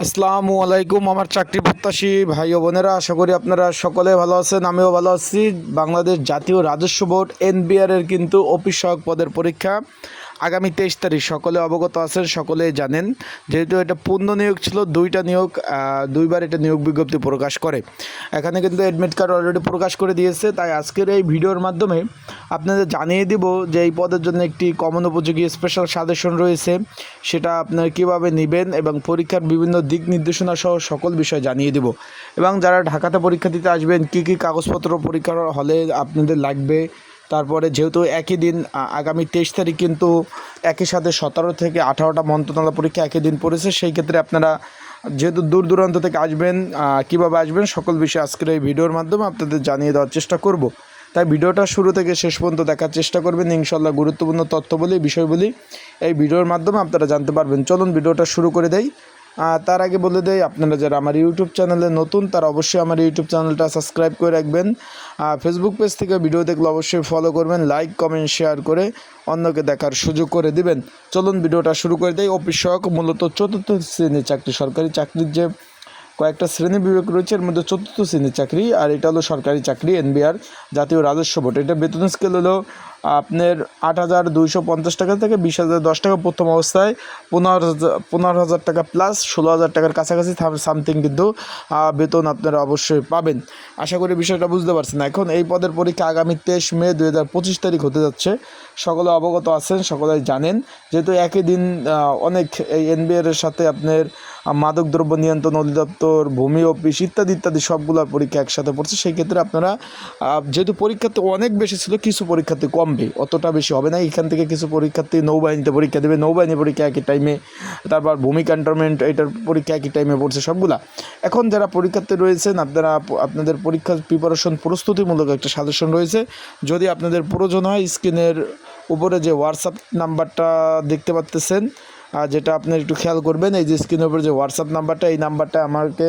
আসসালামু আলাইকুম, আমার চাকরি প্রত্যাশী ভাই ও বোনেরা, আশা করি আপনারা সকলে ভালো আছেন, আমিও ভালো আছি। বাংলাদেশ জাতীয় রাজস্ব বোর্ড, এনবিআর এর কিন্তু অফিস পদের পরীক্ষা। আগামী তেইশ তারিখ সকলে অবগত আছেন সকলে জানেন। যেহেতু এটা পূর্ণ নিয়োগ ছিল, দুইটা নিয়োগ দুইবার এটা নিয়োগ বিজ্ঞপ্তি প্রকাশ করে। এখানে কিন্তু অ্যাডমিট কার্ড অলরেডি প্রকাশ করে দিয়েছে, তাই আজকের এই ভিডিওর মাধ্যমে আপনাদের জানিয়ে দিব যে এই পদের জন্য একটি কমন উপযোগী স্পেশাল সাজেশন রয়েছে। সেটা আপনারা কীভাবে নেবেন এবং পরীক্ষার বিভিন্ন দিক নির্দেশনা সহ সকল বিষয় জানিয়ে দিব। এবং যারা ঢাকাতে পরীক্ষা দিতে আসবেন, কী কী কাগজপত্র পরীক্ষার হলে আপনাদের লাগবে তারপরে যেহেতু একই দিন আগামী তেইশ তারিখ কিন্তু একই সাথে সতেরো থেকে আঠারোটা মন্ত্রণালয় পরীক্ষা একই দিন পড়েছে। সেই ক্ষেত্রে আপনারা যেহেতু দূর দূরান্ত থেকে আসবেন কীভাবে আসবেন সকল বিষয় আজকের এই ভিডিওর মাধ্যমে আপনাদের জানিয়ে দেওয়ার চেষ্টা করব। তাই ভিডিওটা শুরু থেকে শেষ পর্যন্ত দেখার চেষ্টা করবেন। ইনশাল্লাহ গুরুত্বপূর্ণ তথ্য বলি বিষয় বলি এই ভিডিওর মাধ্যমে আপনারা জানতে পারবেন। চলুন ভিডিওটা শুরু করে আহ, তার আগে বলে দেয় আপনারা যারা আমার ইউটিউব চ্যানেলে নতুন, তারা অবশ্যই আমার ইউটিউব চ্যানেলটা সাবস্ক্রাইব করে রাখবেন। ফেসবুক পেজ থেকে ভিডিও দেখলে অবশ্যই ফলো করবেন লাইক কমেন্ট শেয়ার করে অন্যকে দেখার সুযোগ করে দিবেন। চলুন ভিডিওটা শুরু করে দেয় অফিস মূলত চতুর্থ শ্রেণির চাকরি, সরকারি চাকরির যে কয়েকটা শ্রেণি বিভাগ রয়েছে, এর মধ্যে চতুর্থ শ্রেণির চাকরি, আর এটা হলো সরকারি চাকরি, এনবিআর, জাতীয় রাজস্ব বোর্ড। এটা বেতন স্কেল হলো আপনার আট হাজার দুইশো পঞ্চাশ টাকা থেকে বিশ হাজার দশ টাকা প্রথম অবস্থায়, পনেরো পনেরো হাজার টাকা প্লাস ষোলো হাজার টাকার কাছাকাছি সামথিং কিন্তু বেতন আপনারা অবশ্যই পাবেন। আশা করি বিষয়টা বুঝতে পারছেন। এখন এই পদের পরীক্ষা আগামী তেইশ মে দুই হাজার পঁচিশ তারিখ হতে যাচ্ছে। সকলে অবগত আছেন সকলে জানেন। যেহেতু একই দিন অনেক এই এনবিআর এর সাথে আপনার মাদকদ্রব্য নিয়ন্ত্রণ অধিদপ্তর, ভূমি অফিস ইত্যাদি ইত্যাদি সবগুলো পরীক্ষা একসাথে পড়ছে। সেই ক্ষেত্রে আপনারা যেহেতু পরীক্ষাতে অনেক বেশি ছিল, কিছু পরীক্ষাতে কমবে, অতটা বেশি হবে না। এখান থেকে কিছু পরীক্ষার্থী নৌবাহিনীতে পরীক্ষা দেবে। নৌবাহিনী পরীক্ষা একই টাইমে তারপর ভূমি ক্যান্টনমেন্ট এটার পরীক্ষা একই টাইমে পড়ছে সবগুলা। এখন যারা পরীক্ষার্থী রয়েছেন, আপনারা আপনাদের পরীক্ষার প্রিপারেশন প্রস্তুতিমূলক একটা সাজেশন রয়েছে। যদি আপনাদের প্রয়োজন হয় স্ক্রিনের উপরে যে হোয়াটসঅ্যাপ নাম্বারটা দেখতে পাচ্তেছেন আর যেটা আপনার একটু খেয়াল করবেন, এই যে স্ক্রিনের উপরে যে হোয়াটসঅ্যাপ নাম্বারটা, এই নাম্বারটা আমাকে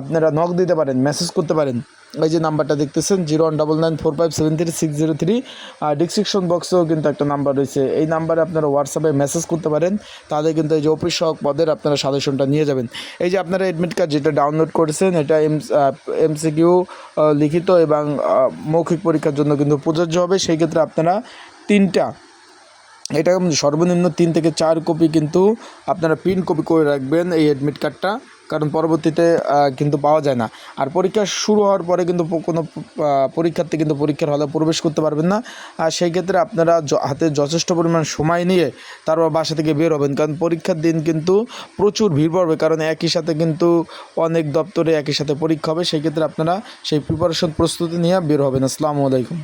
আপনারা নক দিতে পারেন মেসেজ করতে পারেন। এই যে নাম্বারটা দেখতেছেন zero one double nine four five seven three six zero three আর ডিসক্রিপশন বক্সেও কিন্তু একটা নাম্বার রয়েছে। এই নাম্বারে আপনারা হোয়াটসঅ্যাপে মেসেজ করতে পারেন, তাহলে কিন্তু এই যে অফিস সহক পদের আপনারা সাজেশনটা নিয়ে যাবেন। এই যে আপনারা অ্যাডমিট কার্ড যেটা ডাউনলোড করেছেন, এটা এম এমসিকিউ লিখিত এবং মৌখিক পরীক্ষার জন্য কিন্তু প্রযোজ্য হবে। সেই ক্ষেত্রে আপনারা তিনটা এটা সর্বনিম্ন তিন থেকে চার কপি কিন্তু আপনারা প্রিন্ট কপি করে রাখবেন এই অ্যাডমিট কার্ডটা কারণ পরবর্তীতে কিন্তু পাওয়া যায় না। আর পরীক্ষা শুরু হওয়ার পরে কিন্তু কোনো পরীক্ষার্থী কিন্তু পরীক্ষার হলে প্রবেশ করতে পারবেন না। আর সেই ক্ষেত্রে আপনারা হাতে যথেষ্ট পরিমাণ সময় নিয়ে তারপর বাসা থেকে বের হবেন, কারণ পরীক্ষার দিন কিন্তু প্রচুর ভিড় পড়বে, কারণ একই সাথে কিন্তু অনেক দপ্তরে একই সাথে পরীক্ষা হবে। সেই ক্ষেত্রে আপনারা সেই প্রিপারেশন প্রস্তুতি নিয়ে বের হবেন। আসসালামু আলাইকুম।